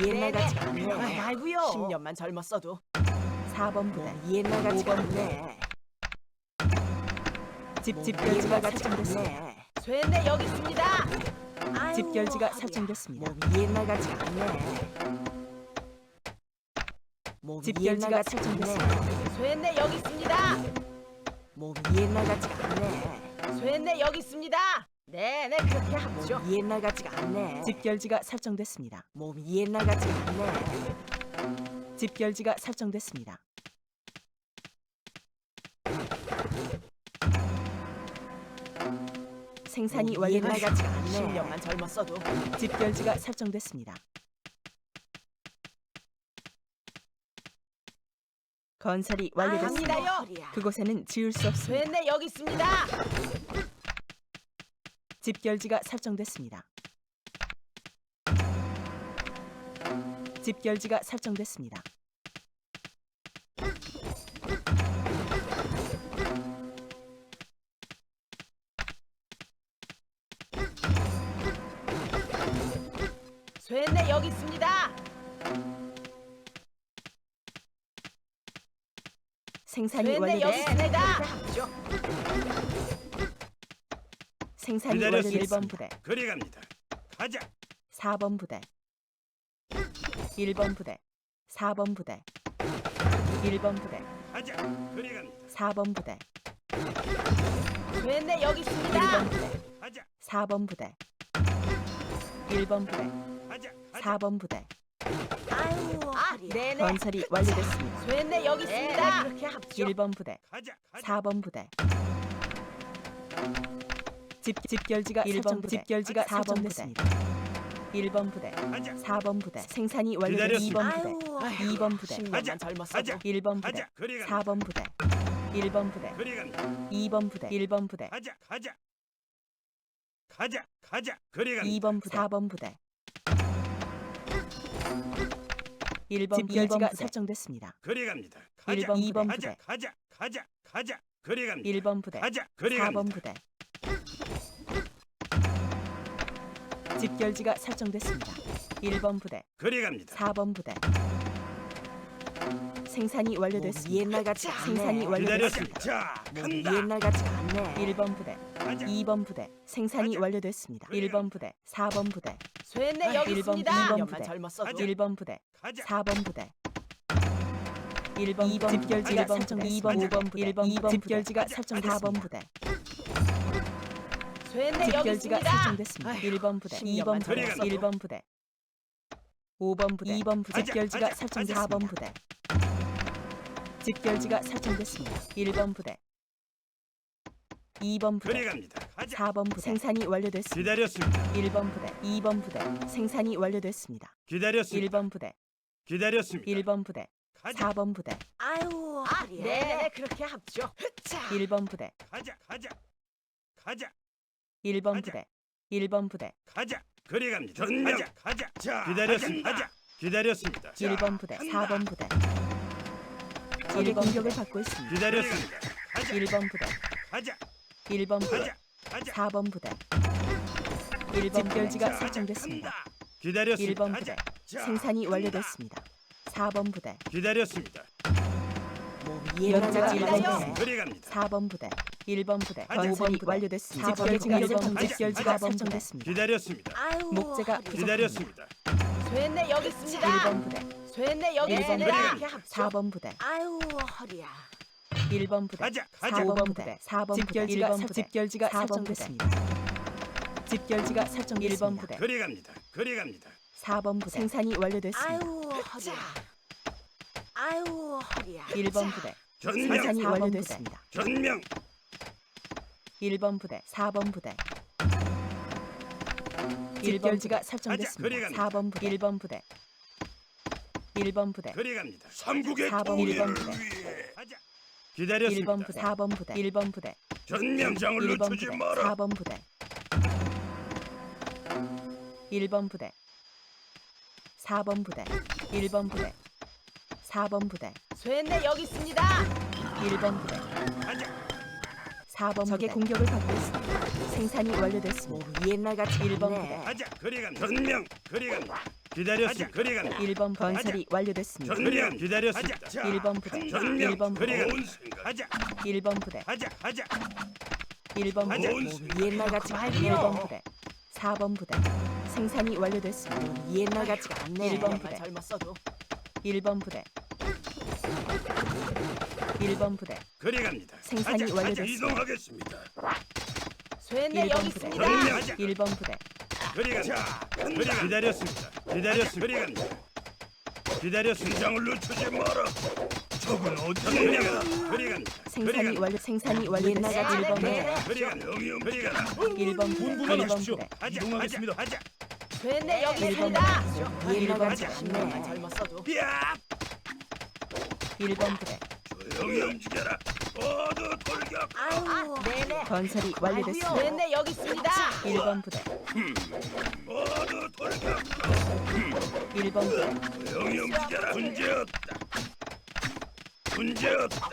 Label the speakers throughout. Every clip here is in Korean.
Speaker 1: 옛날 같지가 않네.
Speaker 2: 아이, 아이고요.
Speaker 1: 10년만 젊었어도
Speaker 2: 4번 부대
Speaker 1: 몸이 옛날 같지가
Speaker 2: 5번 부대.
Speaker 1: 않네.
Speaker 2: 집
Speaker 1: 몸이
Speaker 2: 집결지가
Speaker 1: 옛날 같지가
Speaker 2: 설정됐습니다.
Speaker 1: 않네.
Speaker 3: 쇠네 여기 있습니다.
Speaker 1: 아유,
Speaker 2: 집결지가
Speaker 1: 허리야.
Speaker 2: 설정됐습니다.
Speaker 1: 몸이 옛날 같지가 않네. 몸이
Speaker 2: 집결지가
Speaker 1: 옛날.
Speaker 2: 설정됐습니다.
Speaker 3: 쇠네 여기 있습니다.
Speaker 1: 몸이 옛날 같지가 않네.
Speaker 3: 쇠네 여기 있습니다. 네네 그렇게 하죠.
Speaker 1: 옛날 같지가 않네.
Speaker 2: 집결지가 설정됐습니다.
Speaker 1: 몸이 옛날 같지가 않네.
Speaker 2: 집결지가 설정됐습니다. 생산이
Speaker 1: 옛날. 같지가 않네.
Speaker 3: 10년만 젊었어도
Speaker 2: 집결지가 설정됐습니다. 건설이 완료됐습니다.
Speaker 3: 갑니다요.
Speaker 2: 그곳에는 지을 수 없습니다.
Speaker 3: 쇠네 여기 있습니다.
Speaker 2: 집결지가 설정됐습니다. 집결지가 설정됐습니다.
Speaker 3: 쇠네 여기 있습니다.
Speaker 2: 생산이
Speaker 3: 쇠네 여기
Speaker 2: 완료됐습니다.
Speaker 3: 있습니다.
Speaker 2: 생산이
Speaker 4: 기다렸습니다.
Speaker 2: 완료 1번 부대,
Speaker 4: 그리 갑니다. 가자.
Speaker 2: 4번 부대, 1번 부대, 4번 부대, 1번 부대,
Speaker 4: 가자. 그리 갑니다.
Speaker 2: 4번 부대,
Speaker 3: 쇠네 여기 있습니다.
Speaker 2: 1번 부대,
Speaker 4: 가자.
Speaker 2: 4번 부대, 1번 부대,
Speaker 4: 가자. 가자.
Speaker 2: 4번 부대.
Speaker 1: 아유,
Speaker 3: 아. 네네.
Speaker 2: 건설이 완료됐습니다.
Speaker 3: 쇠네 여기
Speaker 1: 네,
Speaker 3: 있습니다.
Speaker 1: 그렇게 합죠.
Speaker 2: 1번 부대,
Speaker 4: 가자. 가자.
Speaker 2: 4번 부대. 집 집결지가 1번 부대, 집결지가
Speaker 4: 가자.
Speaker 2: 4번 부대. 1번 부대,
Speaker 4: 가자.
Speaker 2: 4번 부대. 생산이 완료된
Speaker 4: 기다렸습니다.
Speaker 2: 2번 부대,
Speaker 1: 아유,
Speaker 2: 2번 부대,
Speaker 1: 10년만
Speaker 4: 가자.
Speaker 1: 젊었어도
Speaker 4: 가자.
Speaker 2: 1번 부대,
Speaker 4: 가자. 그리 갑니다.
Speaker 2: 4번 부대, 1번 부대,
Speaker 4: 그리 갑니다.
Speaker 2: 2번 부대, 1번 부대,
Speaker 4: 가자. 가자. 가자. 가자. 그리 갑니다.
Speaker 2: 2번 부대, 4번 부대. 1번 집결지가 설정됐습니다.
Speaker 4: 그리 갑니다. 가자.
Speaker 2: 1번, 2번
Speaker 4: 가자.
Speaker 2: 부대,
Speaker 4: 가자. 가자. 가자. 그리 갑니다.
Speaker 2: 1번 부대,
Speaker 4: 가자. 그리
Speaker 2: 4번
Speaker 4: 갑니다.
Speaker 2: 부대. 집결지가 설정됐습니다. 1번 부대,
Speaker 4: 그리 갑니다.
Speaker 2: 4번 부대. 생산이 완료됐습니다.
Speaker 1: 옛날 같지가 않네.
Speaker 2: 생산이 완료됐습니다.
Speaker 4: 기다렸습니다. 자,
Speaker 1: 몸이
Speaker 4: 간다.
Speaker 1: 옛날 같지가 않네.
Speaker 2: 1번 부대,
Speaker 4: 가자.
Speaker 2: 2번 부대. 생산이
Speaker 4: 가자.
Speaker 2: 완료됐습니다.
Speaker 4: 그래.
Speaker 2: 1번 부대, 4번 부대,
Speaker 3: 쇠네 여기
Speaker 2: 1번,
Speaker 3: 있습니다.
Speaker 2: 2번
Speaker 1: 10년만
Speaker 2: 부대.
Speaker 1: 젊었어도
Speaker 4: 가자.
Speaker 2: 1번 부대,
Speaker 4: 가자.
Speaker 2: 4번 부대. 1번, 2번 집결지가
Speaker 4: 가자.
Speaker 2: 설정 2번,
Speaker 4: 가자.
Speaker 2: 5번 부대, 1번, 2번 집결지가. 설정
Speaker 4: 가자.
Speaker 2: 4번 부대.
Speaker 3: 있습니다.
Speaker 2: 설정됐습니다.
Speaker 1: 아휴,
Speaker 2: 1번 부대, 2번
Speaker 1: 10년만
Speaker 2: 부대,
Speaker 4: 젊었어도.
Speaker 2: 1번 부대. 5번 부대, 2번 부대.
Speaker 4: 가자.
Speaker 2: 집결지가
Speaker 4: 가자.
Speaker 2: 설정됐습니다.
Speaker 4: 가자.
Speaker 2: 4번 부대. 집결지가 설정됐습니다. 1번 부대. 2번
Speaker 4: 그리
Speaker 2: 부대.
Speaker 4: 갑니다. 가자.
Speaker 2: 4번 부대. 생산이 완료됐습니다.
Speaker 4: 기다렸습니다.
Speaker 2: 1번 부대, 2번 부대. 생산이 완료됐습니다.
Speaker 4: 기다렸습니다.
Speaker 2: 1번 부대,
Speaker 4: 기다렸습니다.
Speaker 2: 1번 부대,
Speaker 4: 가자.
Speaker 2: 4번 부대,
Speaker 1: 아유,
Speaker 3: 아,
Speaker 1: 허리야.
Speaker 3: 네네 그렇게 합죠.
Speaker 2: 1번 부대,
Speaker 4: 가자. 가자. 가자.
Speaker 2: 1번
Speaker 4: 가자.
Speaker 2: 부대, 1번 부대,
Speaker 4: 가자. 그리 갑니다. 가자. 가자. 자, 기다렸습니다. 가자. 기다렸습니다. 자,
Speaker 2: 1번 부대,
Speaker 4: 간다.
Speaker 2: 4번 부대. 적의 일번 공격을
Speaker 4: 부대.
Speaker 2: 받고 있습니다.
Speaker 4: 기다렸습니다. 가자.
Speaker 2: 1번 부대,
Speaker 4: 가자.
Speaker 2: 1번 부대,
Speaker 4: 가자. 가자.
Speaker 2: 4번 부대. 1번 집결지가
Speaker 4: 자,
Speaker 2: 설정됐습니다.
Speaker 4: 간다. 기다렸습니다.
Speaker 2: 1번
Speaker 4: 가자.
Speaker 2: 부대.
Speaker 4: 자,
Speaker 2: 생산이
Speaker 4: 간다.
Speaker 2: 완료됐습니다. 4번 부대,
Speaker 4: 기다렸습니다.
Speaker 1: 같지가
Speaker 3: 기다려.
Speaker 1: 않네.
Speaker 4: 그리 갑니다.
Speaker 2: 4번 부대, 1번 부대,
Speaker 4: 가자.
Speaker 2: 5번 부대 완료됐습니다. 집결지가 1번
Speaker 4: 가자.
Speaker 2: 집결지가
Speaker 4: 가자.
Speaker 2: 설정됐습니다.
Speaker 4: 기다렸습니다.
Speaker 1: 아유,
Speaker 2: 목재가.
Speaker 4: 기다렸습니다.
Speaker 3: 쇠네 여기 있습니다.
Speaker 2: 1번 부대,
Speaker 3: 쇠네 여기
Speaker 2: 1번
Speaker 3: 있습니다.
Speaker 2: 부대,
Speaker 4: 그래.
Speaker 2: 4번 부대,
Speaker 1: 아유, 허리야.
Speaker 2: 1번 부대,
Speaker 4: 가자. 가자.
Speaker 2: 4번 부대, 4번 집결지가 1번 부대, 집결지가
Speaker 3: 4번
Speaker 2: 설정됐습니다. 집결지가 설정 1번 부대,
Speaker 4: 그리 갑니다. 그리 갑니다.
Speaker 2: 4번 부대. 생산이 완료됐습니다.
Speaker 1: 아유, 허리야. 아유, 허리야.
Speaker 2: 1번 부대,
Speaker 4: 전명.
Speaker 2: 생산이
Speaker 3: 4번
Speaker 2: 완료됐습니다.
Speaker 4: 전명.
Speaker 2: 1번 부대, 4번 부대. 집결지가 설정됐습니다.
Speaker 4: 가자.
Speaker 2: 4번 부대, 1번 부대. 1번 부대,
Speaker 4: 그리 갑니다. 삼국의
Speaker 2: 4번,
Speaker 4: 통일을
Speaker 2: 1번 부대.
Speaker 4: 위해. 가자. 기다렸습니다.
Speaker 2: 1번 부대, 4번 부대, 1번 부대,
Speaker 4: 전명장을
Speaker 2: 1번
Speaker 4: 늦추지
Speaker 2: 부대,
Speaker 4: 마라.
Speaker 2: 4번 부대. 1번 부대. 4번 부대, 1번 부대. 4번 부대,
Speaker 3: 쇠네 여기 있습니다.
Speaker 2: 1번 부대.
Speaker 4: 가자.
Speaker 2: 4번 적의 공격을 받고 있습니다. 생산이 완료됐습니다.
Speaker 1: 몸이 옛날 같지가
Speaker 2: 1번
Speaker 1: 않네.
Speaker 2: 부대.
Speaker 4: 가자. 그리 갑니다. 전명. 그리 갑니다. 기다렸습니다. 그리 갑니다.
Speaker 2: 1번 건설이 완료됐습니다.
Speaker 4: 전명 기다렸습니다.
Speaker 2: 1번 부대,
Speaker 4: 전명
Speaker 2: 1번
Speaker 4: 그리
Speaker 2: 부대,
Speaker 4: 갑니다. 하자
Speaker 2: 1번 부대,
Speaker 4: 하자 하자
Speaker 2: 1번
Speaker 4: 하자.
Speaker 2: 부대,
Speaker 1: 몸이 옛날 같지가 않네요.
Speaker 2: 1번 부대, 4번 부대. 생산이 완료됐습니다.
Speaker 1: 몸이 옛날 같지가 않네.
Speaker 2: 일번
Speaker 3: 10년만
Speaker 2: 부대.
Speaker 3: 젊었어도
Speaker 2: 1번 부대, 1번 부대,
Speaker 4: 그리 갑니다.
Speaker 2: 생산이
Speaker 4: 하자,
Speaker 2: 완료됐습니다.
Speaker 4: 이동하겠습니다.
Speaker 3: 쇠네
Speaker 2: 1번
Speaker 3: 여기
Speaker 2: 부대.
Speaker 3: 있습니다.
Speaker 4: 전명 하자
Speaker 2: 1번 부대,
Speaker 4: 그리 갑니다. 그리 갑니다. 기다렸습니다. 기다렸습니다. 그리 갑니다. 기다렸습니다. 장을 늦추지 마라. 적은 어떻게 됩니까? 그리 갑니다. 그리
Speaker 2: 생산이. 완료 생산이 완료됐습니다.
Speaker 1: 같지
Speaker 2: 1번 부대,
Speaker 1: 않네.
Speaker 4: 그리 갑니다. 영영 그리 가라.
Speaker 2: 1번 부대, 1번 부대,
Speaker 4: 하자 이동하겠습니다. 하자.
Speaker 3: 쇠네 여기 있습니다.
Speaker 2: 일번
Speaker 1: 같지가
Speaker 4: 하자.
Speaker 3: 10년만
Speaker 1: 않네.
Speaker 3: 젊었어도
Speaker 4: 야!
Speaker 2: 1번 부대.
Speaker 4: 조용히 움직여라. 모두 돌격.
Speaker 1: 아유,
Speaker 3: 네네.
Speaker 2: 건설이 완료됐습니다.
Speaker 3: 쇠네 여기 있습니다.
Speaker 2: 1번 부대,
Speaker 4: 모두 돌격.
Speaker 2: 1번 부대,
Speaker 4: 조용히 움직여라. 문제 없다. 문제 없다.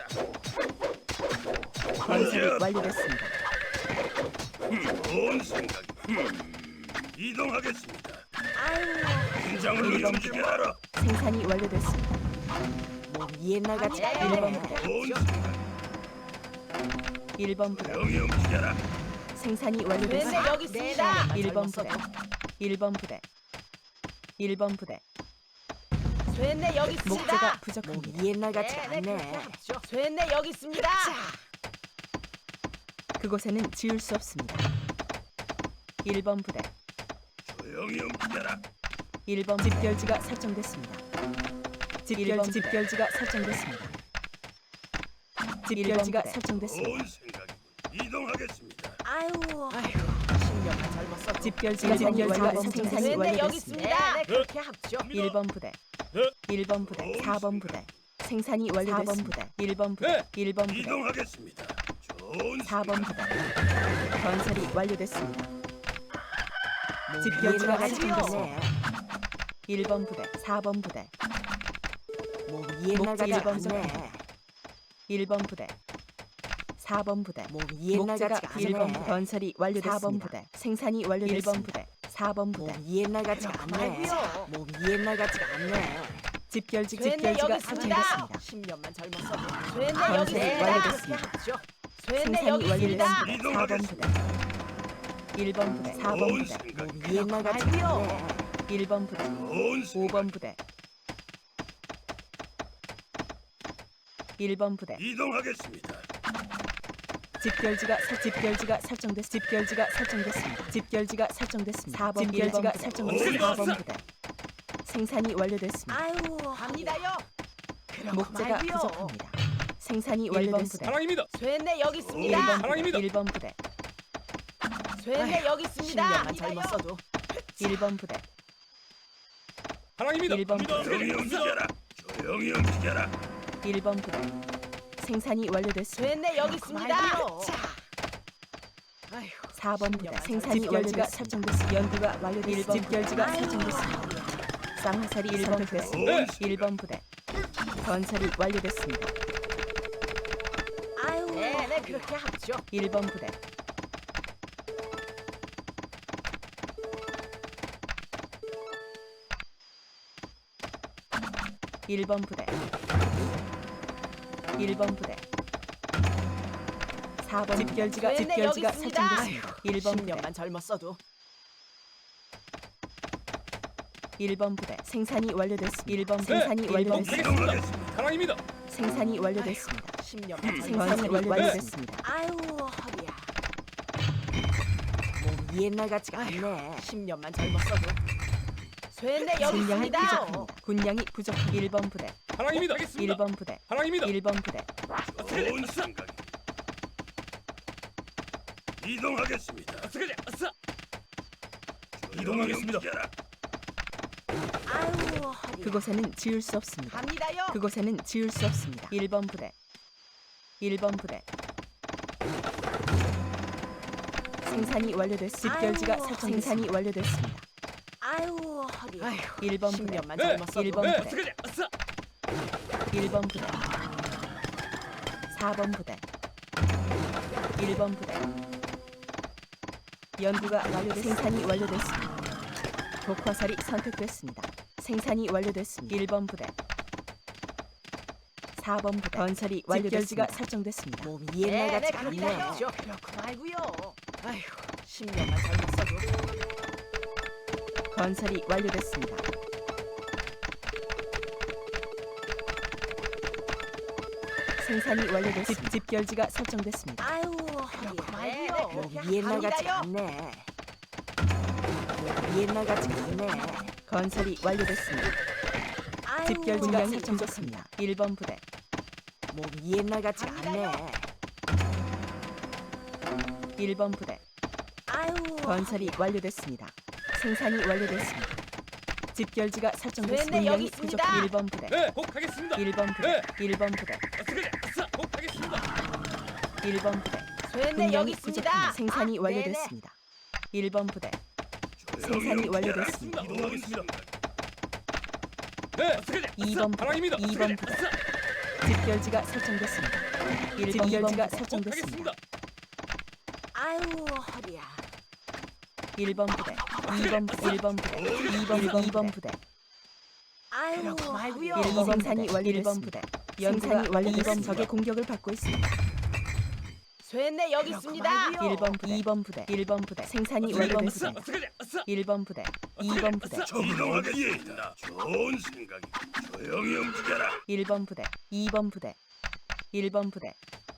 Speaker 2: 건설이 완료됐습니다.
Speaker 4: 좋은 생각. 음, 이동하겠습니다.
Speaker 1: 아유,
Speaker 4: 긴장을
Speaker 2: 일번
Speaker 4: 움직여라.
Speaker 2: 생산이 완료됐습니다.
Speaker 1: 몸이 옛날.
Speaker 2: 일번
Speaker 1: 않네.
Speaker 2: 부대,
Speaker 4: 좋은 생각.
Speaker 2: 1번 부대. 생산이
Speaker 3: 쇠네
Speaker 2: 완료됐습니다.
Speaker 3: 여기 있습니다.
Speaker 2: 1번 부대, 1번 부대, 1번 부대.
Speaker 3: 쇠네 여기
Speaker 2: 목재가
Speaker 3: 있습니다.
Speaker 2: 부족합니다.
Speaker 1: 몸이 옛날
Speaker 3: 네네 그렇게
Speaker 1: 않네.
Speaker 3: 쇠네 여기 있습니다.
Speaker 2: 그곳에는 지을 수 없습니다. 1번 부대,
Speaker 4: 조용히 움직여라.
Speaker 2: 1번 집결지가 설정됐습니다. 집결 집결지가 설정됐습니다. 집결지가 설정됐습니다.
Speaker 4: 좋은 생각이군. 이동하겠습니다.
Speaker 1: 아유,
Speaker 3: 아이고 10년만 젊었어도
Speaker 2: 집결지가 집결지가
Speaker 1: 부대.
Speaker 2: 생산이
Speaker 3: 쇠네 여기
Speaker 2: 완료됐습니다.
Speaker 3: 있습니다. 네 그렇게 합죠.
Speaker 2: 1번 부대, 1번 부대, 4번 부대. 생산이 완료됐습니다. 1번 부대, 1번 부대,
Speaker 4: 이동하겠습니다. 좋은
Speaker 2: 4번 부대. 건설이 완료됐습니다. 집결지가 설정됐습니다.
Speaker 1: 않네.
Speaker 2: 1번 부대, 4번 부대,
Speaker 1: 옛날
Speaker 2: 목재
Speaker 1: 같지가
Speaker 2: 일번
Speaker 1: 않네.
Speaker 2: 1번 부대, 4번 부대.
Speaker 1: 몸이 옛날
Speaker 2: 목재가
Speaker 1: 같지가
Speaker 2: 1번
Speaker 1: 않네.
Speaker 2: 부대. 건설이 완료됐습니다. 4번 부대. 생산이 완료됐습니다. 1번 부대, 4번 부대.
Speaker 1: 몸이 옛날 같지가 않네.
Speaker 3: 말고요.
Speaker 1: 몸이 옛날 같지가 않네.
Speaker 2: 집결지
Speaker 3: 쇠네
Speaker 2: 집결지가
Speaker 3: 여기 있습니다.
Speaker 2: 설정됐습니다.
Speaker 3: 10년만 젊었어도 쇠네
Speaker 2: 건설이
Speaker 3: 여기 있습니다.
Speaker 2: 완료됐습니다.
Speaker 3: 쇠네
Speaker 2: 생산이
Speaker 3: 여기 있습니다.
Speaker 2: 완료됐습니다. 4번 부대. 1번 부대, 4번
Speaker 4: 좋은
Speaker 2: 부대.
Speaker 1: 몸이 옛날 같지가 않네.
Speaker 2: 1번 부대,
Speaker 4: 좋은 생각.
Speaker 2: 5번 부대. 1번 부대.
Speaker 4: 이동하겠습니다.
Speaker 2: 집결지가 설 집결지가 설정됐 집결지가 설정됐습니다. 집결지가 설정됐습니다. 4번 집결지가 설정됐습니다. 4번 부대. 생산이 완료됐습니다.
Speaker 1: 아유,
Speaker 3: 갑니다요.
Speaker 2: 목재가
Speaker 3: 말고요.
Speaker 2: 부족합니다. 생산이 완료됐습니다.
Speaker 5: 사랑입니다.
Speaker 3: 쇠네 여기 있습니다.
Speaker 2: 1번 부대,
Speaker 5: 사랑입니다.
Speaker 2: 1번 부대,
Speaker 3: 쇠네 여기 있습니다. 10년만 젊었어도
Speaker 2: 1번 부대,
Speaker 5: 사랑입니다.
Speaker 2: 1번 부대,
Speaker 4: 조용히 움직여라. 조용히 움직여라.
Speaker 2: 1번 부대. 생산이 완료됐습니다.
Speaker 3: 쇠네 여기 있습니다.
Speaker 1: 자,
Speaker 3: 아이고
Speaker 2: 4번 부대.
Speaker 3: 10년만
Speaker 2: 생산이 완료가 설정됐습니다. 연구가 완료됐습니다. 집결지가 설정됐습니다. 쌍화살이 1번 됐습니다.
Speaker 4: 좋은
Speaker 2: 1번 부대. 건설이 완료됐습니다.
Speaker 1: 아유,
Speaker 3: 네네 그렇게 합죠.
Speaker 2: 1번 부대. 일번 부대. 1번 부대. 4번 집결지가 집결지가
Speaker 3: 있습니다.
Speaker 2: 설정됐습니다. 1번 부대.
Speaker 3: 10년만 젊었어도
Speaker 2: 1번 부대. 생산이 완료됐습니다. 1번
Speaker 5: 네,
Speaker 2: 생산이
Speaker 5: 일번
Speaker 2: 완료됐습니다.
Speaker 5: 사랑입니다.
Speaker 2: 생산이 완료됐습니다.
Speaker 3: 10년만
Speaker 2: 생산이
Speaker 3: 젊었어도
Speaker 2: 완료됐습니다.
Speaker 1: 아유, 허리야. 옛날 같지가 않네.
Speaker 3: 10년만 젊었어도 쇠네 여기
Speaker 2: 군량이
Speaker 3: 있습니다.
Speaker 2: 부족합니다. 군량이 부족. 1번 부대.
Speaker 5: 사랑입니다.
Speaker 2: 1번 부대.
Speaker 5: 사랑입니다.
Speaker 2: 1번 부대.
Speaker 4: 좋은 생각. 이동하겠습니다.
Speaker 5: 어떻게 아싸.
Speaker 4: 이동하겠습니다.
Speaker 1: 아유, 허리야.
Speaker 2: 그곳에는 지을 수 없습니다.
Speaker 3: 갑니다요.
Speaker 2: 그곳에는 지을 수 없습니다. 1번 부대. 1번 부대. 생산이 완료됐습니다. 집결지가
Speaker 1: 아이고,
Speaker 2: 설정 생산이 완료됐습니다.
Speaker 1: 아유, 허리야.
Speaker 3: 아이고
Speaker 2: 1번 부대.
Speaker 3: 10년만
Speaker 5: 네,
Speaker 3: 젊었어도
Speaker 2: 일번
Speaker 5: 네,
Speaker 2: 부대.
Speaker 5: 어떻게 아싸.
Speaker 2: 1번 부대. 4번 부대. 1번 부대. 연구가 완료됐 생산이 완료됐습니다. 독화살이 선택됐습니다. 생산이 완료됐습니다. 1번 부대 4번 부대 건설이 완료됐습니다. 설정됐습니다.
Speaker 1: 몸이
Speaker 3: 네,
Speaker 1: 옛날
Speaker 3: 네,
Speaker 1: 같지가
Speaker 3: 그렇게
Speaker 1: 않네.
Speaker 3: 하죠. 그렇고 말고요. 아휴, 10년만 젊었어도
Speaker 2: 건설이 완료됐습니다. 생산이 완료됐습니다. 집, 집결지가 설정됐습니다.
Speaker 1: 아유 몸이
Speaker 3: 그렇게
Speaker 1: 옛날
Speaker 3: 합니다요.
Speaker 1: 않네. 옛날 같지가 않네.
Speaker 2: 건설이 완료됐습니다.
Speaker 1: 아유
Speaker 2: 집결지가. 설정됐습니다. 1번 부대
Speaker 1: 몸이 옛날 같지가 않네.
Speaker 2: 1번 부대
Speaker 1: 아유
Speaker 2: 건설이. 완료됐습니다. 생산이 완료됐습니다. 집결지가 설정됐습니다.
Speaker 3: 네, 여기
Speaker 2: 분량이 부족
Speaker 3: 있습니다.
Speaker 2: 1번 부대
Speaker 5: 네, 꼭 하겠습니다.
Speaker 2: 1번 부대
Speaker 5: 네.
Speaker 2: 1번 부대
Speaker 5: 어떻게 아싸, 꼭 하겠습니다.
Speaker 2: 1번 부대
Speaker 3: 쇠네 여기 있습니다.
Speaker 2: 부족합니다. 생산이
Speaker 3: 아,
Speaker 2: 완료됐습니다. 1번 부대 생산이 완료됐습니다.
Speaker 4: 이동하겠습니다.
Speaker 5: 네, 아싸,
Speaker 2: 2번 부대
Speaker 5: 바람입니다.
Speaker 2: 2번 부대 집결지가 설정됐습니다. 1번 집결지가
Speaker 5: 꼭
Speaker 2: 설정됐습니다.
Speaker 5: 하겠습니다.
Speaker 1: 아유 허리야.
Speaker 2: 1번 부대 2번 부대 1번 부대 2번 2번 부대
Speaker 1: 아유
Speaker 3: 말고요.
Speaker 1: 허리야.
Speaker 2: 1번 생산이 완료됐습니다. 연산이 완료됐습니다. 적의 공격을 받고 있습니다.
Speaker 3: 쇠네 여기 있습니다.
Speaker 1: 말고요.
Speaker 2: 1번 부대 2번 부대 1번 부대 생산이
Speaker 5: 어떻게 아싸,
Speaker 2: 완료됐습니다.
Speaker 5: 어떻게 아싸,
Speaker 2: 1번 부대 2번 부대
Speaker 4: 이동하겠습니다. 좋은 생각이. 조용히 움직여라.
Speaker 2: 1번 부대 2번 부대 1번 부대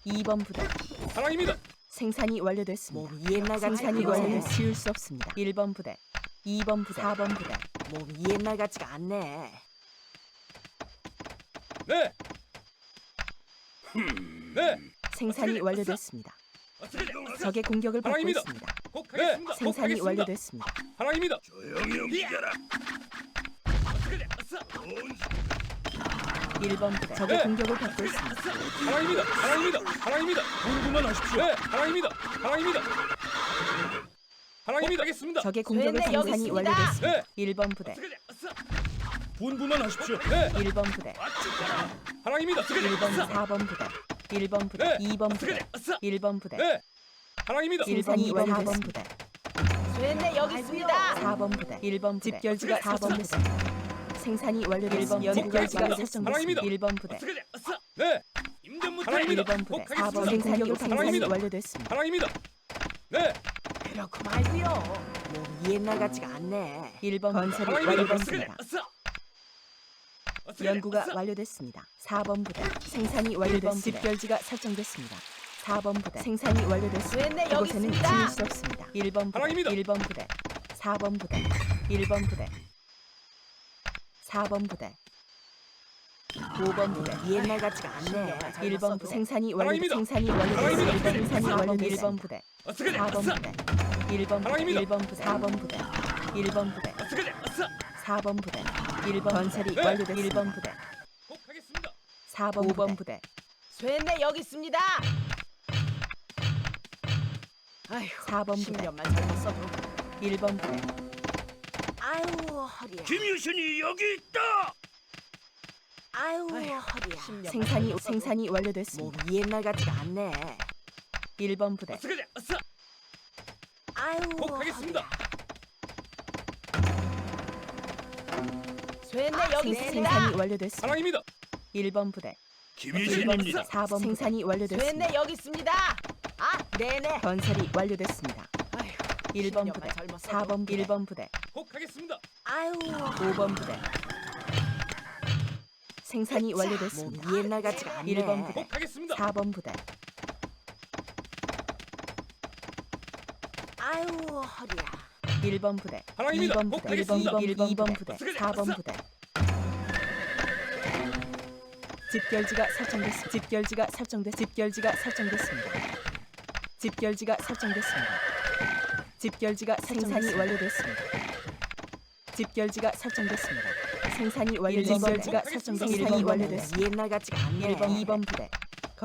Speaker 2: 2번 부대
Speaker 5: 사랑입니다.
Speaker 2: 생산이 완료됐습니다.
Speaker 1: 몸이 옛날 같지가
Speaker 2: 생산이. 완료됐 지울 수 없습니다. 1번 부대 2번 부대 4번 부대
Speaker 1: 몸이 옛날 같지가 않네.
Speaker 5: 네. 네,
Speaker 2: 생산이 완료됐습니다. 적의 공격을 받고
Speaker 5: 사랑입니다.
Speaker 2: 있습니다.
Speaker 5: 꼭. 꼭
Speaker 2: 생산이. 완료됐습니다.
Speaker 5: 사랑입니다.
Speaker 4: 조용히 움직여라.
Speaker 5: 어떻게 아싸,
Speaker 4: 좋은 생각.
Speaker 2: 1번 부대 적의
Speaker 5: 네.
Speaker 2: 공격을 받고 있습니다.
Speaker 5: 사랑입니다. 사랑입니다. 사랑입니다.
Speaker 4: 공부만 하십시오.
Speaker 5: 네, 사랑입니다. 사랑입니다. 사랑입니다. 하겠습니다.
Speaker 2: 적의 공격을
Speaker 3: 여기
Speaker 2: 생산이
Speaker 3: 있습니다.
Speaker 2: 완료됐습니다.
Speaker 5: 네,
Speaker 2: 1번 부대
Speaker 4: 분부만 하십시오.
Speaker 5: 네,
Speaker 2: 1번 부대
Speaker 5: 사랑입니다. 어떻게
Speaker 2: 1번
Speaker 5: 아싸,
Speaker 2: 4번 부대 1번 부대
Speaker 5: 네.
Speaker 2: 2번
Speaker 5: 어떻게
Speaker 2: 부대
Speaker 5: 아싸,
Speaker 2: 1번 부대
Speaker 5: 네, 사랑입니다.
Speaker 2: 1번 2번 4번 부대
Speaker 3: 쇠네 여기 있습니다.
Speaker 2: 4번 부대 1번 부대 집결지가
Speaker 5: 어떻게
Speaker 2: 4번 부대 생산이 완료됐습니다. 집결지가 설정됐습니다.
Speaker 5: 사랑입니다.
Speaker 2: 1번 부대
Speaker 5: 어떻게 네, 임전부터 사랑입니다.
Speaker 2: 1번
Speaker 5: 꼭
Speaker 2: 부대 4번
Speaker 5: 하겠습니다.
Speaker 2: 생산이 생산이
Speaker 5: 사랑입니다.
Speaker 2: 완료됐습니다.
Speaker 5: 사랑입니다. 네,
Speaker 3: 그렇고 말고요.
Speaker 1: 옛날 같지가 않네.
Speaker 2: 1번 건설이
Speaker 5: 사랑입니다. 어떻게
Speaker 2: 완료됐습니다. 연구가 완료됐습니다. 4번 부대 생산이 완료됐습니다. 집결지가 설정됐습니다. 4번 부대 생산이 완료됐습니다.
Speaker 3: 있습니다.
Speaker 2: 지울 수 없습니다. 1번 부대
Speaker 5: 사랑입니다.
Speaker 2: 1번 부대 4번 부대 1번 부대 4번 부대 5번 부대
Speaker 1: 옛날 같지가 않네.
Speaker 2: 1번 부대 생산이 완료. 생산이 완료됐습니다. 생산이 완료됐습니다.
Speaker 1: 부대.
Speaker 2: 1번 부대
Speaker 5: 어떻게
Speaker 2: 4번
Speaker 5: 아싸,
Speaker 2: 부대 1번 부대
Speaker 5: 사랑입니다.
Speaker 2: 1번 부대 4번 부대 1번 부대
Speaker 5: 어떻게 아싸,
Speaker 2: 4번 부대 1번 건설이
Speaker 5: 네.
Speaker 2: 완료됐습니다. 1번 부대
Speaker 5: 꼭 하겠습니다.
Speaker 2: 4번 5번 부대
Speaker 3: 쇠네 여기 있습니다. 아휴,
Speaker 2: 4번 부대
Speaker 3: 10년만 젊었어도
Speaker 2: 1번 부대
Speaker 1: 아유 허리야.
Speaker 4: 김유신이 여기 있다.
Speaker 1: 아유 허리야.
Speaker 3: 10년만
Speaker 2: 생산이 생산이 완료됐습니다.
Speaker 1: 몸이 옛날 같지가 않네.
Speaker 2: 1번 부대
Speaker 5: 어떻게 아싸,
Speaker 1: 아유
Speaker 5: 꼭 하겠습니다.
Speaker 3: 쇠네 여기
Speaker 2: 생-
Speaker 3: 있습니다.
Speaker 2: 생산이 완료됐습니다.
Speaker 5: 사랑입니다.
Speaker 2: 1번 부대 1번
Speaker 4: 김유신입니다.
Speaker 2: 4번 생산이 완료됐습니다.
Speaker 3: 쇠네 여기 있습니다. 아, 네네.
Speaker 2: 건설이 완료됐습니다.
Speaker 3: 아휴,
Speaker 2: 1번
Speaker 3: 10년만
Speaker 2: 부대
Speaker 3: 젊었어도
Speaker 2: 4번 1번 부대
Speaker 5: 꼭 하겠습니다.
Speaker 1: 아유
Speaker 2: 5번 부대 생산이
Speaker 1: 몸이
Speaker 2: 완료됐습니다.
Speaker 1: 옛날 같지가 않네.
Speaker 2: 1번 부대
Speaker 5: 꼭 하겠습니다.
Speaker 2: 4번 부대
Speaker 1: 아유 허리야.
Speaker 2: 1번 부대
Speaker 5: 사랑입니다.
Speaker 2: 2번
Speaker 5: 꼭
Speaker 2: 부대 1번
Speaker 5: 하겠습니다.
Speaker 2: 1번 1번 부대
Speaker 5: 어떻게
Speaker 2: 4번
Speaker 5: 아싸.
Speaker 2: 부대 집결지가 설정됐습니다. 집결지가 설정됐 집결지가 설정됐습니다. 집결지가 설정됐습니다. 집결지가 생산이 완료됐습니다. 집결지가 설정됐습니다. 생산이 완료됐습니다. 집결지가 설정된 생산이 완료됐습니다.
Speaker 1: 옛날 같지가 않네.
Speaker 2: 1번 2번 부대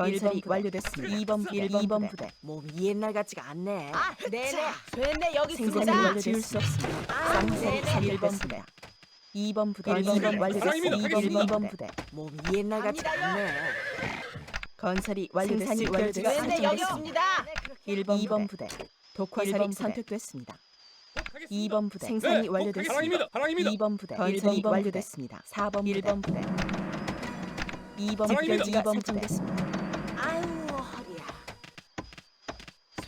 Speaker 2: 건설이 완료됐습니다. 2번 1번 2번 부대
Speaker 1: 몸이 옛날 같지가 않네.
Speaker 3: 아, 네네. 쇠네 여기
Speaker 2: 생산이
Speaker 3: 있습니다.
Speaker 2: 완료 수 없습니다.
Speaker 1: 아,
Speaker 2: 쌍살이
Speaker 1: 네네.
Speaker 2: 1번 부대 2번 부대
Speaker 5: 건설이
Speaker 2: 2번 완료됐습니다.
Speaker 5: 사랑입니다.
Speaker 2: 1번 부대
Speaker 1: 몸이 옛날 같지가
Speaker 3: 갑니다요.
Speaker 1: 않네.
Speaker 2: 건설이 완료됐습니다.
Speaker 3: 쇠네 여기. 있습니다.
Speaker 2: 1번 2번 부대 독화살이 선택됐습니다.
Speaker 5: 꼭 하겠습니다.
Speaker 2: 2번 부대 생산이
Speaker 5: 네, 꼭
Speaker 2: 완료됐습니다.
Speaker 5: 사랑입니다.
Speaker 2: 2번 부대 건설이 완료됐습니다. 4번 1번 부대 2번
Speaker 5: 사랑입니다.
Speaker 2: 집결지가
Speaker 3: 2번 부대.
Speaker 2: 설정됐습니다.
Speaker 3: 아유 허리야.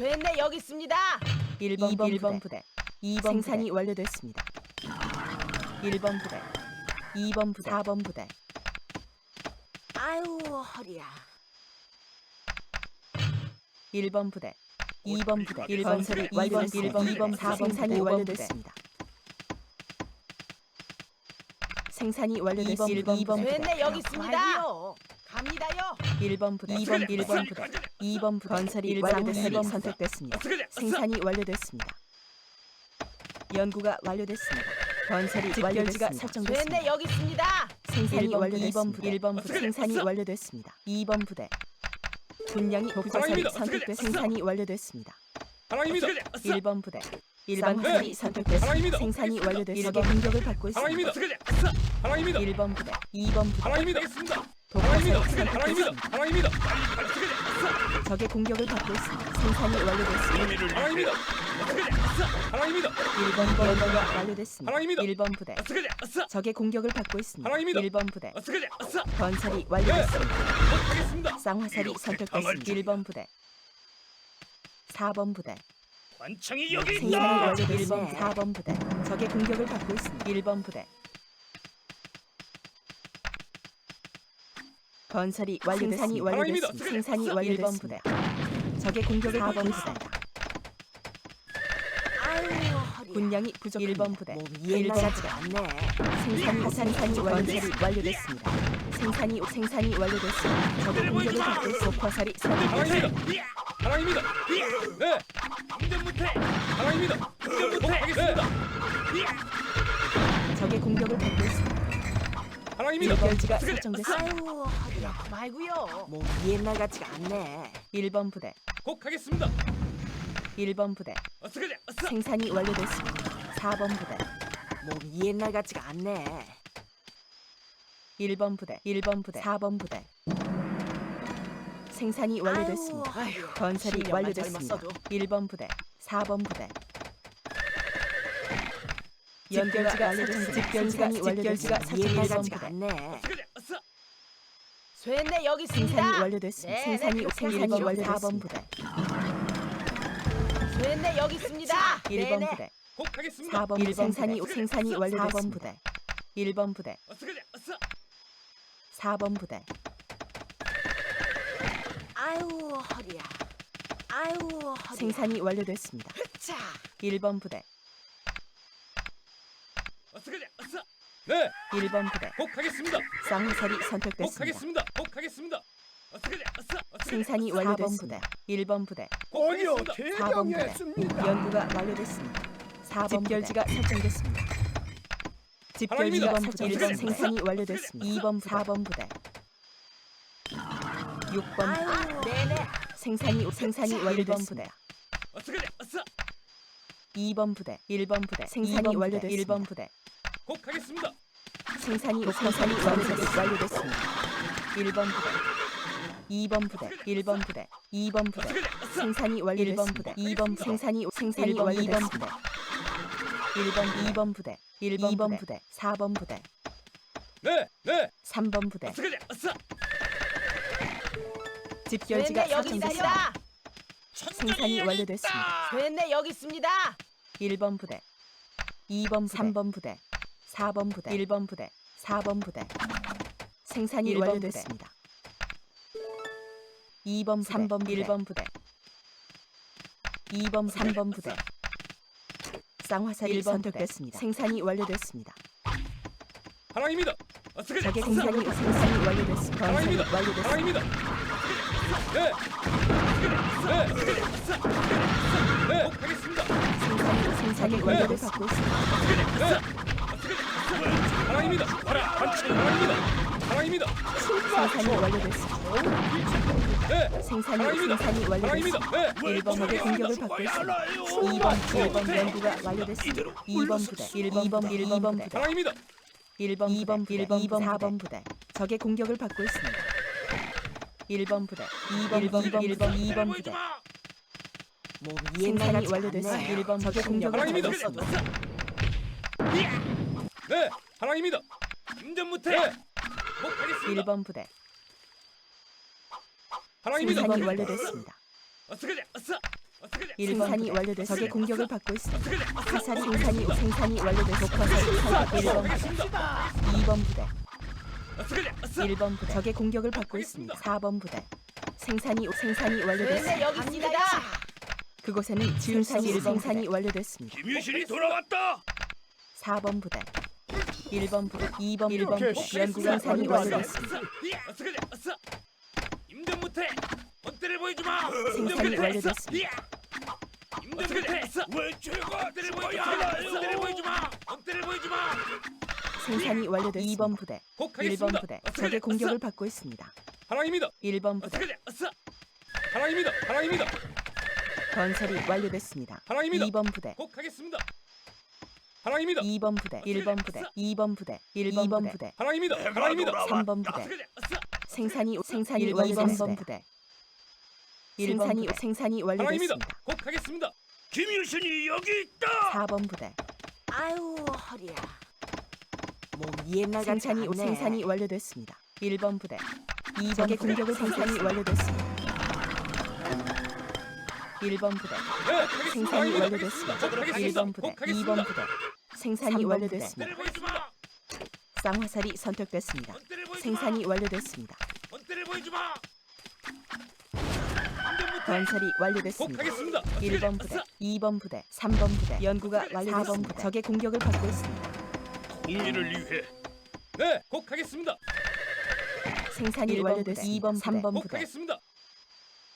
Speaker 3: 쇠네 여기 있습니다.
Speaker 2: 1번 1번 부대 2번 생산이 완료됐습니다. 1번 부대 2번 부대 4번 부대
Speaker 3: 아유 허리야.
Speaker 2: 1번 부대 2번 부대 1번
Speaker 4: 건설이
Speaker 2: 소리 2번
Speaker 4: 완료됐습니다.
Speaker 2: 1번 2번 4번 생산이
Speaker 4: 부대.
Speaker 2: 완료됐습니다. 생산이 완료됐습니다. 2번 부대
Speaker 3: 쇠네 여기 있습니다. 갑니다요.
Speaker 2: 1번 부대 2번 1번 부대 2번 부대 건설이 완료됐습니다. 선택됐습니다. 생산이 완료됐습니다. 연구가 완료됐습니다. 건설이 완료지가 설정됐습니다.
Speaker 3: 여기 있습니다.
Speaker 2: 생산이
Speaker 5: 1번,
Speaker 2: 완료됐습니다.
Speaker 5: 2번 부대.
Speaker 2: 1번 부대
Speaker 5: 어떻게
Speaker 2: 생산이? 완료됐습니다. 2번 부대 분량이.
Speaker 5: 어떻게
Speaker 2: 선택돼? 생산이 완료됐습니다.
Speaker 5: 사랑입니다.
Speaker 2: 1번 부대 일반
Speaker 5: 쌍화살이
Speaker 2: 화살이 선택됐습니다. 생산이 완료됐습니다. 공격을 받고 있습니다.
Speaker 5: 사랑입니다. 사랑입니다.
Speaker 2: 1번 부대 2번 부대
Speaker 5: 사랑입니다. 사랑입니다.
Speaker 2: 적의 공격을 받고 있습니다. 생산이 완료됐습니다.
Speaker 5: 사랑입니다. 사랑입니다.
Speaker 2: 1번 연구가 완료됐습니다.
Speaker 5: 사랑입니다.
Speaker 2: 1번 부대
Speaker 5: 어떻게 아싸.
Speaker 2: 적의 공격을 받고 있습니다.
Speaker 5: 사랑입니다.
Speaker 2: 1번 부대
Speaker 5: 아싸.
Speaker 2: 건설이 완료됐습니다.
Speaker 5: 하겠습니다.
Speaker 2: 쌍화살이 선택됐습니다.
Speaker 4: 당할 줄이야.
Speaker 2: 1번 부대 4번 부대
Speaker 4: 관청이 여기
Speaker 2: 생산이
Speaker 4: 있다.
Speaker 2: 완료됐습니다. 1번 4번 부대 적의 공격을 받고 있습니다. 1번 부대 건설이 완료됐습니다. 생산이. 완료됐습니다. 생산이 완료됐습니다. 1번 부대 적의 공격을 받고 있습니다.
Speaker 3: 아유 허리야.
Speaker 2: 분량이 부족합니다. 1번 부대
Speaker 3: 몸이
Speaker 2: 1번
Speaker 3: 옛날
Speaker 2: 부대
Speaker 3: 같지가 않네.
Speaker 2: 생산 생산이 완료됐습니다. 완료됐습니다. 생산이 생산이 완료됐습니다. 적의 공격을 받고 있습니다. 화살이 선택됐습니다.
Speaker 5: 사랑입니다. 사랑입니다. 네. 운전 못해. 사랑입니다. 운전 못해. 하겠습니다.
Speaker 2: 적의 공격을 받고 있습니다.
Speaker 5: 사랑입니다. 어떻게
Speaker 2: 설정됐습니다.
Speaker 3: 아유 허리야. 말고요. 몸이 옛날 같지가 않네.
Speaker 2: 1번 부대
Speaker 5: 꼭 하겠습니다.
Speaker 2: 1번 부대
Speaker 5: 어떻게 아싸.
Speaker 2: 생산이 완료됐습니다. 4번 부대
Speaker 3: 몸이 옛날 같지가 않네.
Speaker 2: 1번 부대 1번 부대 4번 부대 생산이 완료됐습니다.
Speaker 3: 아유,
Speaker 2: 건설이 완료됐습니다.
Speaker 3: 젊었어도.
Speaker 2: 1번 부대 4번 부대 연결지가 완료됐습니다. 집결지가 완료됐습니다.
Speaker 3: 옛날
Speaker 2: 1번
Speaker 3: 같지가
Speaker 2: 부대
Speaker 3: 않네.
Speaker 5: 어떻게 아싸.
Speaker 3: 쇠네 여기 있습니다.
Speaker 2: 생산이 완료됐습니다.
Speaker 3: 네,
Speaker 2: 생산이
Speaker 3: 네,
Speaker 2: 생산이
Speaker 3: 그렇게
Speaker 2: 완료
Speaker 3: 하시죠.
Speaker 2: 4번 부대
Speaker 3: 쇠네 여기 있습니다.
Speaker 2: 1번
Speaker 3: 네네.
Speaker 2: 부대
Speaker 5: 꼭 하겠습니다.
Speaker 2: 4번 부대 생산이 생산이 완료됐습니다. 4번 부대 1번 부대
Speaker 5: 어떻게 아싸.
Speaker 2: 4번 부대
Speaker 3: 아유 허리야. 아유 허리야.
Speaker 2: 생산이 완료됐습니다.
Speaker 3: 자,
Speaker 2: 1번 부대
Speaker 5: 어떻게 아싸. 네.
Speaker 2: 1번 부대
Speaker 5: 꼭 하겠습니다.
Speaker 2: 쌍화살이
Speaker 5: 꼭
Speaker 2: 선택됐습니다.
Speaker 5: 하겠습니다. 꼭 하겠습니다. 어떻게 아싸. 어떻게
Speaker 2: 생산이. 완료됐습니다. 1번 부대. 4번 부대
Speaker 4: 대령했습니다.
Speaker 2: 연구가 완료됐습니다. 4번 집결지가 설정됐습니다. 집결지가
Speaker 5: 사랑입니다.
Speaker 2: 2번 부대 1번
Speaker 5: 어떻게
Speaker 2: 생산이? 완료됐습니다.
Speaker 5: 어떻게
Speaker 2: 2번 4번 부대 6번
Speaker 3: 아유 네네.
Speaker 2: 생산이 생산이 완료됐습니다.
Speaker 5: 어떻게 아싸.
Speaker 2: 2번 부대 1번 부대 생산이
Speaker 3: 2번 부대,
Speaker 2: 완료됐습니다. 1번 부대
Speaker 5: 꼭 하겠습니다.
Speaker 2: 생산이 생산이 완료됐- 완료됐습니다. 1번 부대 2번 부대 1번 부대 2번 부대. 생산이 완료됐습니다.
Speaker 5: 부대.
Speaker 2: 2번 부대 생산이 생산이
Speaker 5: 1번,
Speaker 2: 완료됐습니다. 1번 2번 부대 1번 2번 부대 4번 부대
Speaker 5: 네. 네.
Speaker 2: 3번 부대. 집결지가 설정됐습니다.
Speaker 3: 있습니다.
Speaker 2: 생산이 완료됐습니다.
Speaker 3: 쇠네 여기 있습니다.
Speaker 2: 1번 부대 2번 3번 부대 4번 부대 1번 부대 4번 부대 생산이 완료됐습니다. 2번 3번 1번 부대 2번 3번 부대 쌍화살이 선택됐습니다. 생산이 완료됐습니다.
Speaker 5: 사랑입니다. 어떻게
Speaker 2: 적의. 생산이 생산이 완료됐습니다. 건설이
Speaker 5: 사랑입니다.
Speaker 2: 완료됐습니다.
Speaker 5: 사랑입니다. 네. 네. 네. 꼭 하겠습니다.
Speaker 2: 생산이 생산이 완료를 받고 있습니다.
Speaker 5: 네. 어떻게 아싸. 사랑입니다. 사랑입니다. 사랑입니다.
Speaker 2: 생산이 완료됐습니다.
Speaker 5: 네.
Speaker 2: 생산이
Speaker 5: 사랑입니다.
Speaker 2: 생산이 완료됐습니다.
Speaker 5: 사랑입니다. 네.
Speaker 2: 1번 적의 공격을 받고 있습니다. 2번 1번 연구가 완료됐습니다. 2번 부대 1번 1번 1번 부대
Speaker 5: 사랑입니다.
Speaker 2: 1번 2번 1번 2번 4번 부대 적의 공격을 받고 있습니다. 1번 부대 2번 2번 1번 2번 부대 생산이
Speaker 1: 옛날
Speaker 2: 완료됐습니다. 1번 적의 공격을 있습니다.
Speaker 5: 네, 하랑입니다. 임전무태. 네. 복하겠습니다.
Speaker 2: 1번 부대
Speaker 5: 하랑입니다.
Speaker 2: 생산이 완료됐습니다.
Speaker 5: 어서 가자. 어서. 어서 가자.
Speaker 2: 1번
Speaker 5: 생산이
Speaker 2: 부대
Speaker 5: 완료됐습니다.
Speaker 2: 적의 공격을 받고 있습니다.
Speaker 5: 어서 가자.
Speaker 2: 화살이 생산이 생산이 완료됐습니다. 화살이 사격 1번 부대 2번 부대
Speaker 5: 어서 가자. 어서.
Speaker 2: 1번 부대 적의 공격을 받고 있습니다. 4번 부대 생산이 생산이 완료됐습니다.
Speaker 3: 네, 여기 있습니다.
Speaker 2: 그곳에는 생산이 생산이 완료됐습니다.
Speaker 4: 김유신이 돌아왔다.
Speaker 2: 4번 부대 1번 부대 2번 1번
Speaker 4: 이렇게
Speaker 2: 부대 연구 생산이 완료됐습니다.
Speaker 5: 어서 가자. 어서. 임전무태. 본때를 보여주 마.
Speaker 2: 생산이 완료됐습니다.
Speaker 5: 임전무태. 어서.
Speaker 4: 왜
Speaker 5: 본때를 보여주
Speaker 4: 죽어야
Speaker 5: 마. 본때를 보여주 마. 본때를 보여주 마.
Speaker 2: 생산이 완료됐습니다. 2번 부대
Speaker 5: 복하겠습니다.
Speaker 2: 1번 부대
Speaker 5: 어서
Speaker 2: 적의. 공격을
Speaker 5: 어서.
Speaker 2: 받고 있습니다.
Speaker 5: 하랑입니다.
Speaker 2: 1번
Speaker 5: 어서
Speaker 2: 부대
Speaker 5: 가자. 어서. 하랑입니다. 하랑입니다.
Speaker 2: 건설이 완료됐습니다.
Speaker 5: 하랑입니다.
Speaker 2: 2번 부대
Speaker 5: 복하겠습니다. 하랑입니다.
Speaker 2: 2번 부대 1번 부대 2번 부대 1번 부대
Speaker 5: 하랑입니다.
Speaker 4: 돌아왔다.
Speaker 2: 3번
Speaker 5: 어서
Speaker 2: 부대. 생산이 생산이
Speaker 1: 1번
Speaker 2: 완료됐습니다. 부대 생산이 생산이. 완료됐습니다.
Speaker 5: 복하겠습니다.
Speaker 4: 김유신이 여기 있다.
Speaker 2: 4번 부대
Speaker 1: 아유 허리야. 몸이 옛날 같지
Speaker 2: 생산이
Speaker 1: 않네.
Speaker 2: 생산이 완료됐습니다. 1번 부대 2적의 공격을 생산이 완료됐습니다. 1번 부대
Speaker 5: 네.
Speaker 2: 생산이
Speaker 5: 하랑입니다.
Speaker 2: 완료됐습니다.
Speaker 5: 복하겠습니다.
Speaker 2: 1번 부대
Speaker 5: 복하겠습니다.
Speaker 2: 2번 부대 생산이
Speaker 1: 3번
Speaker 2: 완료됐습니다. 쌍화살이 선택됐습니다. 생산이 완료됐습니다.
Speaker 5: 보여주 마.
Speaker 2: 건설이 완료됐습니다.
Speaker 5: 복하겠습니다. 어서
Speaker 2: 1번
Speaker 5: 가자.
Speaker 2: 부대,
Speaker 5: 어서.
Speaker 2: 2번 부대, 3번 부대 연구가 완료됐습니다. 4번 부대 적의 공격을 받고 있습니다.
Speaker 4: 국민을 위해
Speaker 5: 네, 복하겠습니다.
Speaker 2: 생산이
Speaker 1: 1번
Speaker 2: 완료됐습니다. 2번, 3번 부대
Speaker 5: 복하겠습니다.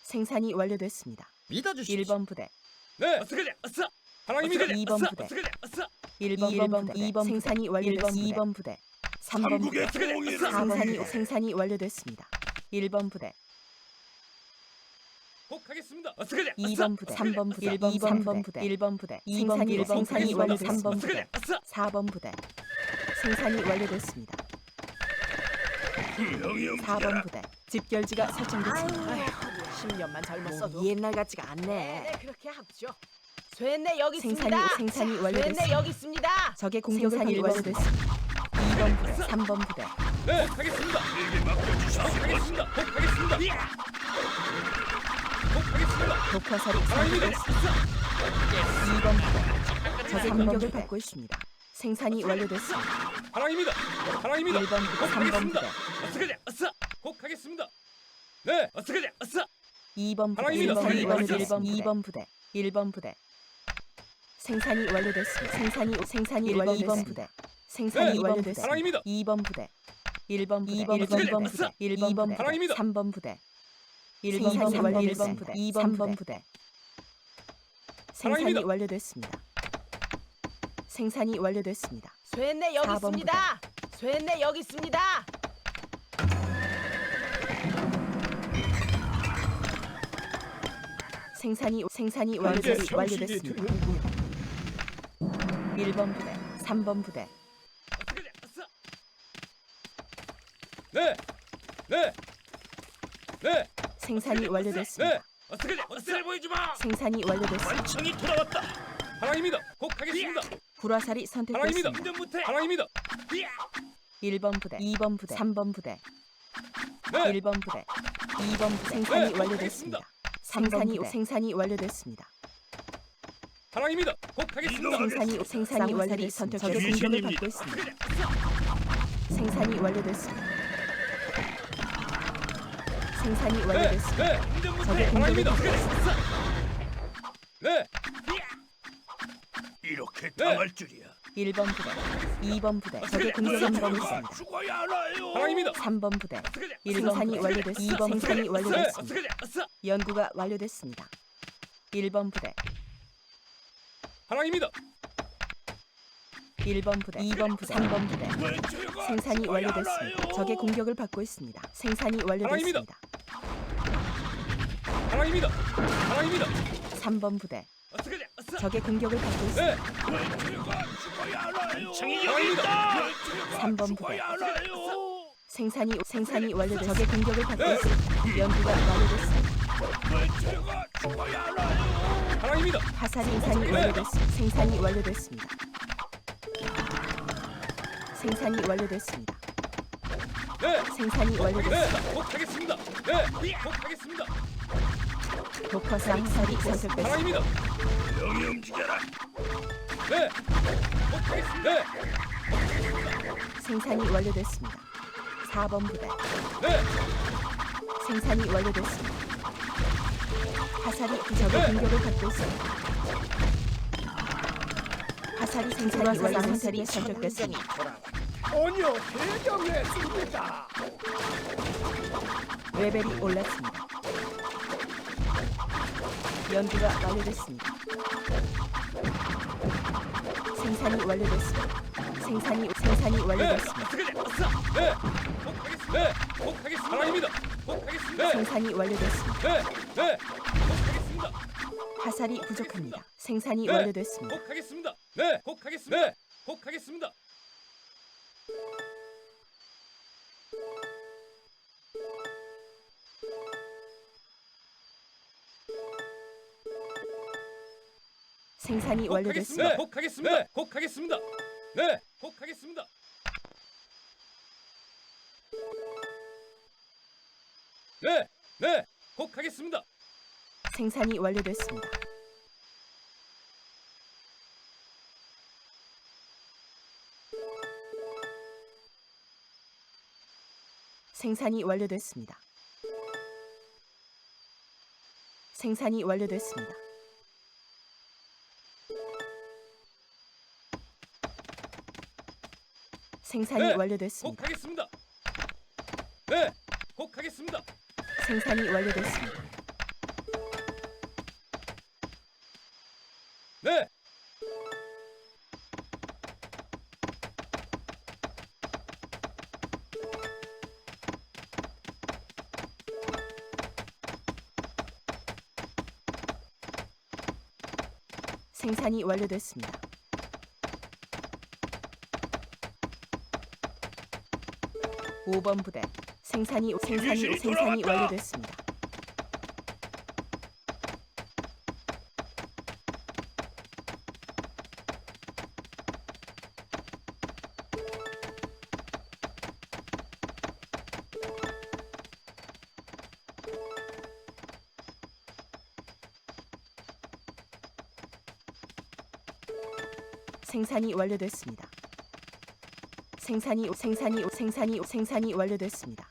Speaker 2: 생산이 완료됐습니다.
Speaker 6: 믿어주십시오.
Speaker 2: 1번 부대,
Speaker 5: 네, 어서 가자. 어서.
Speaker 2: 어서 가자. 이번
Speaker 5: 어서,
Speaker 2: 부대.
Speaker 5: 어서 가자. 어서.
Speaker 2: 1번, 1번 부대, 2번 생산이 완료됐습니다. 2번 부대, 3번 부대,
Speaker 4: 한국의 통일을
Speaker 2: 생산이
Speaker 4: 위해
Speaker 2: 생산이 완료됐습니다. 1번 부대,
Speaker 5: 복하겠습니다. 어서 가자.
Speaker 2: 2번 부대, 3번 부대, 1번, 3번 부대, 1번 부대, 생산이 생산이 완료됐습니다. 3번 부대, 4번 부대 생산이 완료됐습니다.
Speaker 4: 명령
Speaker 2: 4번 부대 집결지가 설정됐습니다.
Speaker 1: 아유
Speaker 3: 10년만 젊었어도.
Speaker 1: 몸이 옛날 같지가 않네.
Speaker 3: 네, 생산이 합죠. 쇠네 여기
Speaker 2: 생산이
Speaker 3: 있습니다.
Speaker 2: 생산이
Speaker 3: 쇠네
Speaker 2: 완료됐습니다.
Speaker 3: 여기 있습니다.
Speaker 2: 적의 공격을 받고 완료됐습니다. 2번 부대, 3번 부대
Speaker 5: 네, 하겠습니다. 복하겠습니다. 복하겠습니다. 복하겠습니다.
Speaker 2: 독화살이
Speaker 5: 하랑입니다.
Speaker 2: 선택됐습니다. 2번 부대 적의 공격을 받고 있습니다. 생산이 완료됐습니다.
Speaker 5: 하랑입니다. 하랑입니다.
Speaker 2: 1번 부대, 3번
Speaker 5: 복하겠습니다.
Speaker 2: 부대
Speaker 5: 어서 가자. 어서. 복하겠습니다. 네, 어서 가자. 어서.
Speaker 2: 2번 부대,
Speaker 5: 하랑입니다.
Speaker 2: 1번,
Speaker 5: 하랑입니다.
Speaker 2: 1번,
Speaker 5: 하랑입니다.
Speaker 2: 1번, 2번 부대, 1번 부대. 생산이 완료됐습니다. 생산이 생산이 완료됐습니다. 생산이
Speaker 5: 네,
Speaker 2: 완료됐습니다.
Speaker 5: 하랑입니다.
Speaker 2: 2번 부대, 1번 부대,
Speaker 5: 2번
Speaker 2: 1번,
Speaker 5: 부대,
Speaker 2: 2번 부대, 1번 부대,
Speaker 5: 하랑입니다.
Speaker 2: 3번 부대, 1번, 3번, 1번 부대, 2번 부대. 생산이. 완료됐습니다. 생산이 완료됐습니다.
Speaker 3: 쇠네 여기
Speaker 2: 4번
Speaker 3: 있습니다. 쇠네 여기 있습니다.
Speaker 2: 생산이 생산이
Speaker 4: 이제
Speaker 2: 완료됐,
Speaker 4: 정신이
Speaker 2: 완료됐습니다.
Speaker 4: 드는군.
Speaker 2: 1번 부대, 3번 부대.
Speaker 5: 네. 네. 네.
Speaker 2: 생산이 완료됐습니다.
Speaker 5: 네. 어서 가자. 어서를 보여주 마.
Speaker 2: 생산이 완료됐습니다.
Speaker 4: 완청이 돌아왔다.
Speaker 5: 하랑입니다. 복하겠습니다.
Speaker 2: 불화살이
Speaker 5: 하랑입니다.
Speaker 2: 선택됐습니다.
Speaker 5: 하랑입니다.
Speaker 2: 1번 부대, 2번 부대, 3번 부대,
Speaker 5: 네.
Speaker 2: 1번 부대, 2번 부대 생산이
Speaker 5: 네,
Speaker 2: 완료됐습니다. 생산이 생산이 완료됐습니다.
Speaker 5: 하랑입니다. 복하겠습니다.
Speaker 2: 생산이 생산이 완료됐습니다. 적의 공격을. 받고 있습니다. 생산이 완료됐습니다. 생산이
Speaker 5: 네.
Speaker 2: 완료됐습니다.
Speaker 5: 네.
Speaker 2: 받고 있습니다.
Speaker 5: 네.
Speaker 4: 이렇게
Speaker 5: 네.
Speaker 4: 당할 줄이야.
Speaker 2: 1번 부대, 2번 부대 적의 공격을 받고 있습니다.
Speaker 4: 죽어야 하나요?
Speaker 5: 하랑입니다.
Speaker 2: 3번 부대,
Speaker 5: 어서 가자.
Speaker 2: 1번 생산이 완료됐습니다. 2번 생산이
Speaker 5: 네.
Speaker 2: 완료됐습니다. 연구가 완료됐습니다. 1번 부대,
Speaker 5: 하랑입니다.
Speaker 2: 1번 부대, 2번 부대, 3번 부대 생산이 완료됐습니다. 적의 공격을 받고 있습니다. 생산이 완료됐습니다.
Speaker 5: 하랑입니다. 하랑입니다.
Speaker 2: 3번 부대,
Speaker 5: 어서 가자.
Speaker 2: 적의 공격을 받고 있습니다.
Speaker 5: 네.
Speaker 4: 왜 제가 죽어야 하나요?
Speaker 5: 청이 여기 있다.
Speaker 4: 왜 제가
Speaker 2: 3번 부대.
Speaker 4: 죽어야 하나요?
Speaker 2: 생산이 생산이 완료돼 적의 공격을 받고
Speaker 5: 네.
Speaker 2: 있습니다. 연구가 완료됐습니다.
Speaker 5: 사랑입니다.
Speaker 2: 화살이 생산이 완료됐습니다. 생산이 완료됐습니다. 생산이 완료됐습니다.
Speaker 5: 네.
Speaker 2: 생산이 완료됐습니다.
Speaker 5: 네. 꼭 하겠습니다. 네. 꼭 하겠습니다.
Speaker 2: 독화살이 화살이 선택됐습니다.
Speaker 5: 사랑입니다.
Speaker 4: 영이 움직여라.
Speaker 5: 네. 꼭 하겠습니다. 네.
Speaker 2: 생산이 완료됐습니다. 4번 부대
Speaker 5: 네.
Speaker 2: 생산이 완료됐습니다. 화살이 적의
Speaker 5: 네.
Speaker 2: 공격을 받고 있습니다. 화살이 생산이 완료 화살이 선택됐습니다.
Speaker 4: 아니요, 대령했습니다.
Speaker 2: 레벨이 올랐습니다. 연구가 완료됐습니다. 생산이 완료됐습니다. 생산이 생산이
Speaker 5: 네.
Speaker 2: 완료됐습니다.
Speaker 5: 네. 꼭 하겠습니다. 네. 하겠습니다. 사랑입니다. 꼭 하겠습니다. 네.
Speaker 2: 생산이 완료됐습니다.
Speaker 5: 네. 네. 꼭 하겠습니다.
Speaker 2: 화살이 부족합니다. 생산이
Speaker 5: 네.
Speaker 2: 완료됐습니다.
Speaker 5: 꼭 하겠습니다. 네. 꼭 하겠습니다. 네. 꼭 하겠습니다.
Speaker 2: 생산이
Speaker 5: 꼭
Speaker 2: 완료됐습니다.
Speaker 5: 하겠습니다. 꼭 하겠습니다. 네. 꼭 하겠습니다. 네. 꼭 하겠습니다. 네. 네. 꼭 하겠습니다.
Speaker 2: 생산이 완료됐습니다. 생산이 완료됐습니다. 생산이 완료됐습니다. 생산이
Speaker 5: 네.
Speaker 2: 완료됐습니다.
Speaker 5: 꼭 하겠습니다. 네. 꼭 하겠습니다.
Speaker 2: 생산이 완료됐습니다.
Speaker 5: 네.
Speaker 2: 생산이 완료됐습니다. 오번 부대 생산이 생산이 생산이. 완료됐습니다. 생산이 완료됐습니다. 생산이 생산이 생산이 생산이 완료됐습니다.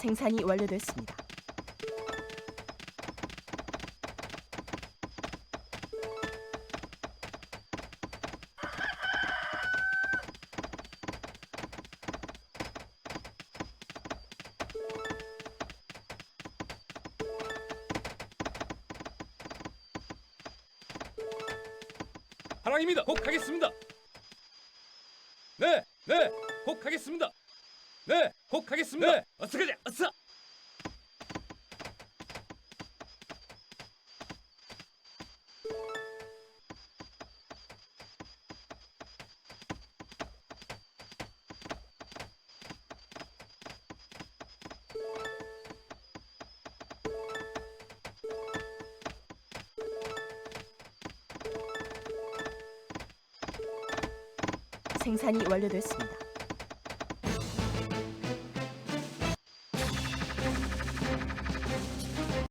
Speaker 2: 생산이 완료됐습니다.
Speaker 5: 사랑입니다. 꼭 하겠습니다. 네. 네. 꼭 하겠습니다. 네. 꼭 하겠습니다. 네. 어서 가자. 어서.
Speaker 2: 생산이 완료됐습니다.